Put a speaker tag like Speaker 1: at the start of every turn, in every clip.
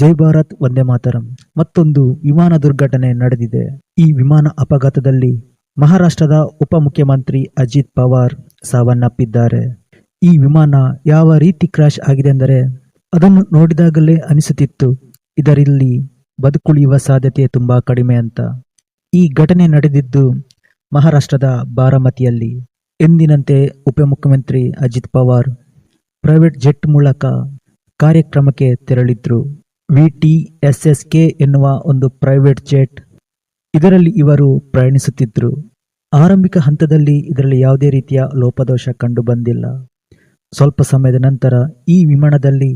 Speaker 1: ಜೈ ಭಾರತ್, ವಂದೇ ಮಾತರಂ. ಮತ್ತೊಂದು ವಿಮಾನ ದುರ್ಘಟನೆ ನಡೆದಿದೆ. ಈ ವಿಮಾನ ಅಪಘಾತದಲ್ಲಿ ಮಹಾರಾಷ್ಟ್ರದ ಉಪಮುಖ್ಯಮಂತ್ರಿ ಅಜಿತ್ ಪವಾರ್ ಸಾವನ್ನಪ್ಪಿದ್ದಾರೆ. ಈ ವಿಮಾನ ಯಾವ ರೀತಿ ಕ್ರಾಶ್ ಆಗಿದೆ ಎಂದರೆ ಅದನ್ನು ನೋಡಿದಾಗಲೇ ಅನಿಸುತ್ತಿತ್ತು. ಇದರಲ್ಲಿ ಬದುಕುಳಿಯುವ ಸಾಧ್ಯತೆ ತುಂಬಾ ಕಡಿಮೆ ಅಂತ. ಈ ಘಟನೆ ನಡೆದಿದ್ದು ಮಹಾರಾಷ್ಟ್ರದ ಬಾರಾಮತಿಯಲ್ಲಿ. ಎಂದಿನಂತೆ ಉಪಮುಖ್ಯಮಂತ್ರಿ ಅಜಿತ್ ಪವಾರ್ ಪ್ರೈವೇಟ್ ಜೆಟ್ ಮೂಲಕ ಕಾರ್ಯಕ್ರಮಕ್ಕೆ ತೆರಳಿದ್ರು. V T S S K ಎನ್ನುವ ಒಂದು ಪ್ರೈವೇಟ್ ಜೆಟ್ ಇದರಲ್ಲಿ ಇವರು ಪ್ರಯಾಣಿಸುತ್ತಿದ್ದರು ಆರಂಭಿಕ ಹಂತದಲ್ಲಿ ಇದರಲ್ಲಿ ಯಾವುದೇ ರೀತಿಯ ಲೋಪದೋಷ ಕಂಡು ಬಂದಿಲ್ಲ. ಸ್ವಲ್ಪ ಸಮಯದ ನಂತರ ಈ ವಿಮಾನದಲ್ಲಿ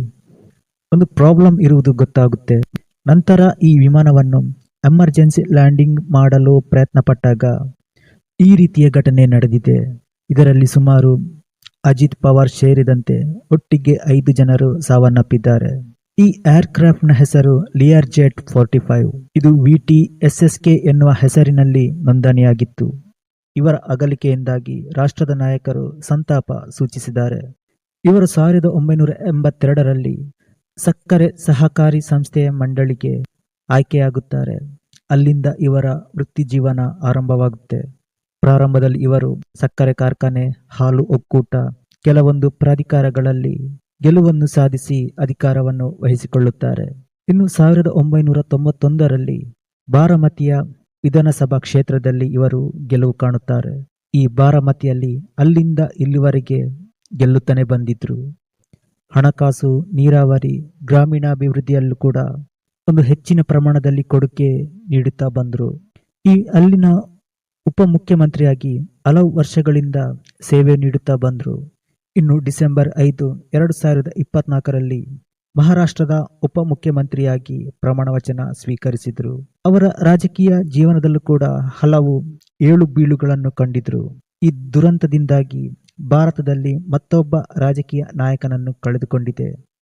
Speaker 1: ಒಂದು ಪ್ರಾಬ್ಲಮ್ ಇರುವುದು ಗೊತ್ತಾಗುತ್ತೆ. ನಂತರ ಈ ವಿಮಾನವನ್ನು ಎಮರ್ಜೆನ್ಸಿ ಲ್ಯಾಂಡಿಂಗ್ ಮಾಡಲು ಪ್ರಯತ್ನ ಪಟ್ಟಾಗ ಈ ರೀತಿಯ ಘಟನೆ ನಡೆದಿದೆ. ಇದರಲ್ಲಿ ಸುಮಾರು ಅಜಿತ್ ಪವಾರ್ ಸೇರಿದಂತೆ ಒಟ್ಟಿಗೆ ಐದು ಜನರು ಸಾವನ್ನಪ್ಪಿದ್ದಾರೆ. ಈ ಏರ್ಕ್ರಾಫ್ಟ್ನ ಹೆಸರು ಲಿಯರ್ ಜೆಟ್ ಫೋರ್ಟಿ ಫೈವ್. ಇದು ವಿಟಿ ಎಸ್ಎಸ್ಕೆ ಎನ್ನುವ ಹೆಸರಿನಲ್ಲಿ ನೋಂದಣಿಯಾಗಿತ್ತು. ಇವರ ಅಗಲಿಕೆಯಿಂದಾಗಿ ರಾಷ್ಟ್ರದ ನಾಯಕರು ಸಂತಾಪ ಸೂಚಿಸಿದ್ದಾರೆ. ಇವರು ಸಾವಿರದ ಒಂಬೈನೂರ ಎಂಬತ್ತೆರಡರಲ್ಲಿ ಸಕ್ಕರೆ ಸಹಕಾರಿ ಸಂಸ್ಥೆಯ ಮಂಡಳಿಗೆ ಆಯ್ಕೆಯಾಗುತ್ತಾರೆ. ಅಲ್ಲಿಂದ ಇವರ ವೃತ್ತಿ ಜೀವನ ಆರಂಭವಾಗುತ್ತೆ. ಪ್ರಾರಂಭದಲ್ಲಿ ಇವರು ಸಕ್ಕರೆ ಕಾರ್ಖಾನೆ, ಹಾಲು ಒಕ್ಕೂಟ, ಕೆಲವೊಂದು ಪ್ರಾಧಿಕಾರಗಳಲ್ಲಿ ಗೆಲುವನ್ನು ಸಾಧಿಸಿ ಅಧಿಕಾರವನ್ನು ವಹಿಸಿಕೊಳ್ಳುತ್ತಾರೆ. ಇನ್ನು ಸಾವಿರದ ಒಂಬೈನೂರ ತೊಂಬತ್ತೊಂದರಲ್ಲಿ ಬಾರಾಮತಿಯ ವಿಧಾನಸಭಾ ಕ್ಷೇತ್ರದಲ್ಲಿ ಇವರು ಗೆಲುವು ಕಾಣುತ್ತಾರೆ. ಈ ಬಾರಾಮತಿಯಲ್ಲಿ ಅಲ್ಲಿಂದ ಇಲ್ಲಿವರೆಗೆ ಗೆಲ್ಲುತ್ತಲೇ ಬಂದಿದ್ರು. ಹಣಕಾಸು, ನೀರಾವರಿ, ಗ್ರಾಮೀಣಾಭಿವೃದ್ಧಿಯಲ್ಲೂ ಕೂಡ ಒಂದು ಹೆಚ್ಚಿನ ಪ್ರಮಾಣದಲ್ಲಿ ಕೊಡುಗೆ ನೀಡುತ್ತಾ ಬಂದರು. ಈ ಅಲ್ಲಿನ ಉಪಮುಖ್ಯಮಂತ್ರಿಯಾಗಿ ಹಲವು ವರ್ಷಗಳಿಂದ ಸೇವೆ ನೀಡುತ್ತಾ ಬಂದರು. ಇನ್ನು ಡಿಸೆಂಬರ್ ಐದು, ಎರಡು ಸಾವಿರದ ಇಪ್ಪತ್ನಾಲ್ಕರಲ್ಲಿ ಮಹಾರಾಷ್ಟ್ರದ ಉಪಮುಖ್ಯಮಂತ್ರಿಯಾಗಿ ಪ್ರಮಾಣವಚನ ಸ್ವೀಕರಿಸಿದರು. ಅವರ ರಾಜಕೀಯ ಜೀವನದಲ್ಲೂ ಕೂಡ ಹಲವು ಏಳು ಬೀಳುಗಳನ್ನು ಕಂಡಿದ್ರು. ಈ ದುರಂತದಿಂದಾಗಿ ಭಾರತದಲ್ಲಿ ಮತ್ತೊಬ್ಬ ರಾಜಕೀಯ ನಾಯಕನನ್ನು ಕಳೆದುಕೊಂಡಿದೆ.